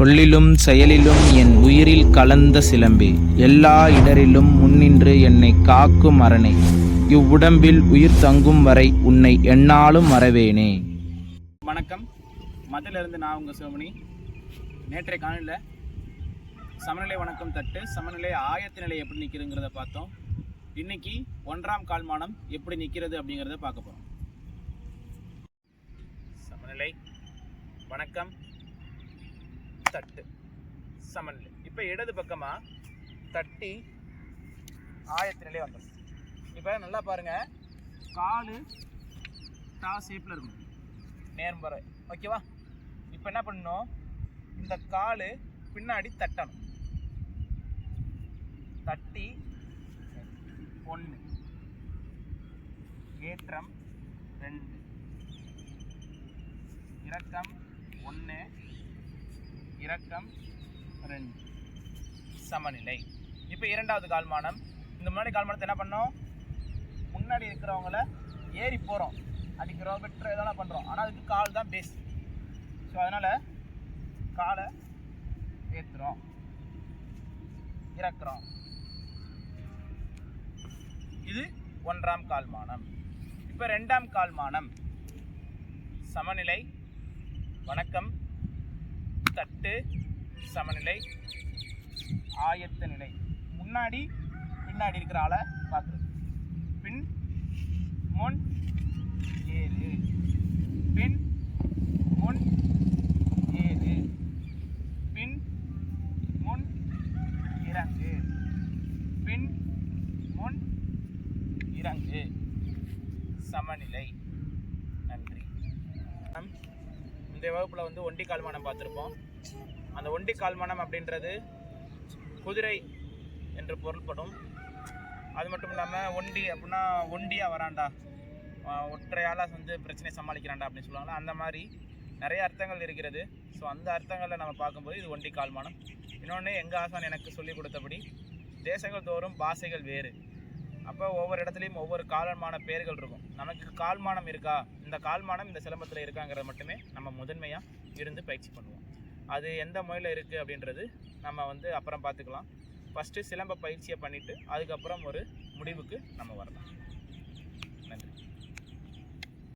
சொல்லிலும் செயலிலும் என் உயிரில் கலந்த சிலம்பே. எல்லா இடரிலும் முன்னின்று என்னை காக்கும் அரணே. இவ்வுடம்பில் உயிர் தங்கும் வரை உன்னை என்னாலும் மறவேனே. வணக்கம். மதிலிருந்து நான் உங்கள் சிவமணி நேற்றைய காலையில் சமநிலை வணக்கம் தட்டு சமநிலை ஆயத்த நிலை எப்படி நிற்கிறதுங்கிறத பார்த்தோம். இன்னைக்கு ஒன்றாம் கால்மானம் எப்படி நிற்கிறது அப்படிங்கிறத பார்க்க போகிறோம் சமநிலை வணக்கம். தட்டு. சமநிலை. இப்போ இடது பக்கமாக தட்டி ஆயத்திலே வந்துடும் இப்போ நல்லா பாருங்கள் காலு டா ஷேப்பில் இருக்கும். நேர்மறை ஓகேவா? இப்போ என்ன பண்ணணும்? இந்த காலு பின்னாடி தட்டணும். தட்டி ஒன்று ஏற்றம் ரெண்டு. இறக்கம் ஒன்று இறக்கம் ரெண்டு சமநிலை. இப்போ இரண்டாவது கால்மானம். இந்த முன்னாடி கால்மானத்தை என்ன பண்ணோம்? முன்னாடி இருக்கிறவங்கள ஏறி போகிறோம் அடிக்கிறோம் வெட்டுறோம் இதெல்லாம் பண்ணுறோம் ஆனால் அதுக்கு கால் தான் பேஸ் ஸோ அதனால் காலை ஏற்றுறோம் இறக்குறோம். இது ஒன்றாம் கால்மானம். இப்போ ரெண்டாம் கால்மானம். சமநிலை வணக்கம் தட்டு சமநிலை ஆயத்த நிலை. முன்னாடி பின்னாடி இருக்கிற ஆளை பார்க்குறது. பின் முன் ஏழு. பின் முன் ஏழு. பின் முன் இறங்கு பின் முன் இறங்கு சமநிலை. முந்தைய வகுப்பில் வந்து ஒண்டி கால்மானம் பார்த்துருப்போம். அந்த ஒண்டி கால்மானம் அப்படின்றது குதிரை என்று பொருள்படும். அது மட்டும் இல்லாமல் ஒண்டி அப்படின்னா ஒண்டியாக வராண்டா? ஒற்றையால் வந்து பிரச்சனை சமாளிக்கிறான்டா அப்படின்னு சொல்லுவாங்களா அந்த மாதிரி நிறைய அர்த்தங்கள் இருக்கிறது. ஸோ அந்த அர்த்தங்களில் நம்ம பார்க்கும்போது இது ஒண்டி கால்மானம். இன்னொன்று எங்கள் ஆசான் எனக்கு சொல்லிக் கொடுத்தபடி தேசங்கள் தோறும் பாசைகள் வேறு. அப்போ ஒவ்வொரு இடத்துலையும் ஒவ்வொரு காலமான பெயர்கள் இருக்கும். நமக்கு கால்மானம் இருக்கா? இந்த கால்மானம் இந்த சிலம்பத்தில் இருக்காங்கிறத மட்டுமே நம்ம முதன்மையாக இருந்து பயிற்சி பண்ணுவோம். அது எந்த மொழியில் இருக்குது அப்படின்றது நம்ம வந்து அப்புறம் பார்த்துக்கலாம். ஃபஸ்ட்டு சிலம்ப பயிற்சியை பண்ணிவிட்டு அதுக்கப்புறம் ஒரு முடிவுக்கு நம்ம வரலாம்.